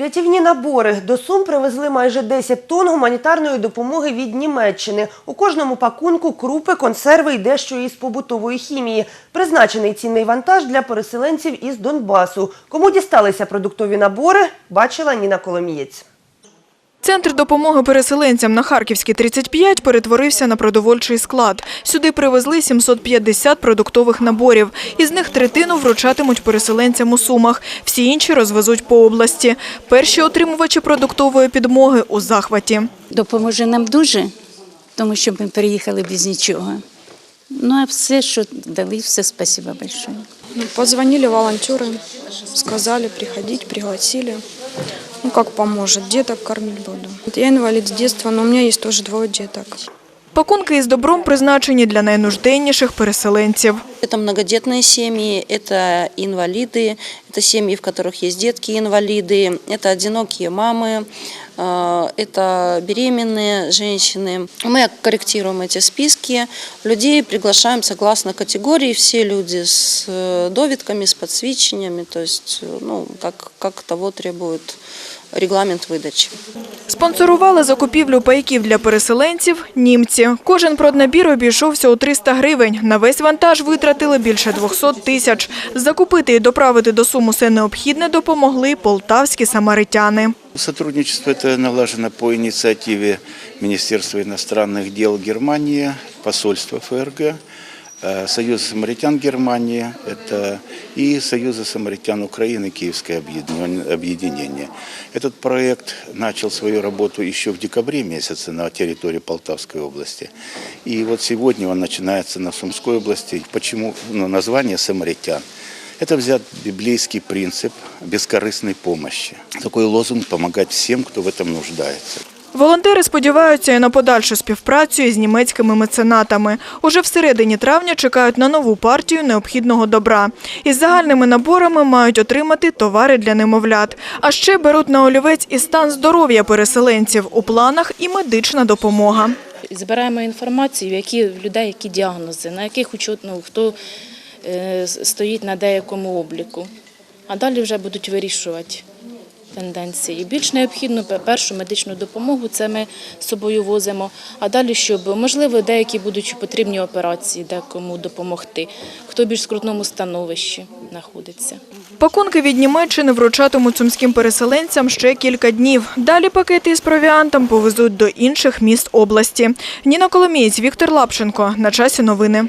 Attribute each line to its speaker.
Speaker 1: Рятівні набори до Сум привезли майже 10 тонн гуманітарної допомоги від Німеччини. У кожному пакунку крупи, консерви і дещо із побутової хімії. Призначений цінний вантаж для переселенців із Донбасу. Кому дісталися продуктові набори, бачила Ніна Коломієць.
Speaker 2: Центр допомоги переселенцям на Харківській 35 перетворився на продовольчий склад. Сюди привезли 750 продуктових наборів. Із них третину вручатимуть переселенцям у Сумах. Всі інші розвезуть по області. Перші отримувачі продуктової підмоги у захваті.
Speaker 3: Допоможе нам дуже, тому що ми переїхали без нічого. Ну а все, що дали, все спасибо большое.
Speaker 4: Ну, Позвонили волонтеры, сказали приходить, пригласили. Ну, как поможет, деток кормить буду. Вот Я инвалид с детства, но у меня есть тоже двое деток.
Speaker 2: Пакунки із добром призначені для найнужденніших переселенців.
Speaker 5: Это многодетные семьи, это инвалиды, это семьи, в которых есть детки-инвалиды, это одинокие мамы, э, это беременные женщины. Мы корректируем эти списки, людей приглашаем согласно категории, все люди с э, довідками, с подсвечениями, то есть, э, ну, как, как того требует регламент выдачи.
Speaker 2: Спонсорували закупівлю пайків для переселенців німці. Кожен проднабір обійшовся у 300 гривень. На весь вантаж витратили більше 200 тисяч. Закупити і доправити до Сум усе необхідне допомогли полтавські самаритяни.
Speaker 6: Сотрудничество это налажено по инициативе Министерства иностранных дел Германии, посольства ФРГ, э, Союза самаритян Германии, это и Союза самаритян Украины, Киевское объединен- объединение. Этот проект начал свою работу еще в декабре месяце на территории Полтавской области. И вот сегодня он начинается на Сумской области. Почему ну, название «Самаритян»? Это взят библейский принцип бескорыстной помощи. Такой лозунг – помогать всем, кто в этом нуждается.
Speaker 2: Волонтери сподіваються і на подальшу співпрацю із німецькими меценатами. Уже всередині травня чекають на нову партію необхідного добра. Із загальними наборами мають отримати товари для немовлят. А ще беруть на олівець і стан здоров'я переселенців. У планах і медична допомога.
Speaker 7: Збираємо інформацію, які в людей які діагнози, на яких учет, ну, хто е, стоїть на деякому обліку. А далі вже будуть вирішувати тенденції. Більш необхідну першу медичну допомогу це ми з собою возимо. А далі, щоб можливо, деякі будуть потрібні операції, декому допомогти, хто більш в скрутному становищі знаходиться.
Speaker 2: Пакунки від Німеччини вручатимуть сумським переселенцям ще кілька днів. Далі пакети із провіантом повезуть до інших міст області. Ніна Коломієць, Віктор Лапченко. На часі новини.